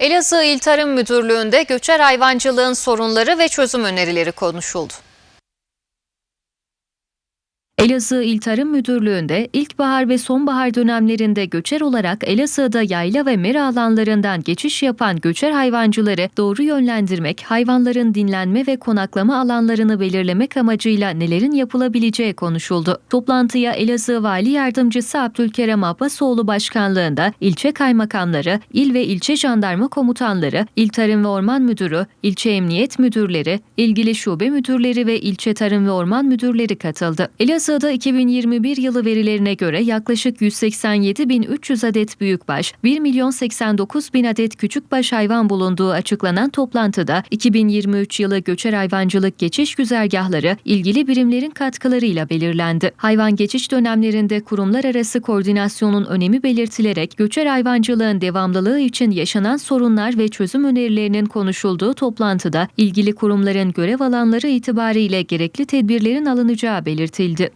Elazığ İl Tarım Müdürlüğü'nde göçer hayvancılığın sorunları ve çözüm önerileri konuşuldu. Elazığ İl Tarım Müdürlüğü'nde ilkbahar ve sonbahar dönemlerinde göçer olarak Elazığ'da yayla ve mera alanlarından geçiş yapan göçer hayvancıları doğru yönlendirmek, hayvanların dinlenme ve konaklama alanlarını belirlemek amacıyla nelerin yapılabileceği konuşuldu. Toplantıya Elazığ Vali Yardımcısı Abdülkerem Abbasoğlu başkanlığında ilçe kaymakamları, il ve ilçe jandarma komutanları, İl Tarım ve Orman Müdürü, ilçe emniyet müdürleri, ilgili şube müdürleri ve ilçe tarım ve orman müdürleri katıldı. Elazığ'da 2021 yılı verilerine göre yaklaşık 187.300 adet büyükbaş, 1 milyon 89 bin adet küçükbaş hayvan bulunduğu açıklanan toplantıda 2023 yılı göçer hayvancılık geçiş güzergahları ilgili birimlerin katkılarıyla belirlendi. Hayvan geçiş dönemlerinde kurumlar arası koordinasyonun önemi belirtilerek göçer hayvancılığın devamlılığı için yaşanan sorunlar ve çözüm önerilerinin konuşulduğu toplantıda ilgili kurumların görev alanları itibariyle gerekli tedbirlerin alınacağı belirtildi.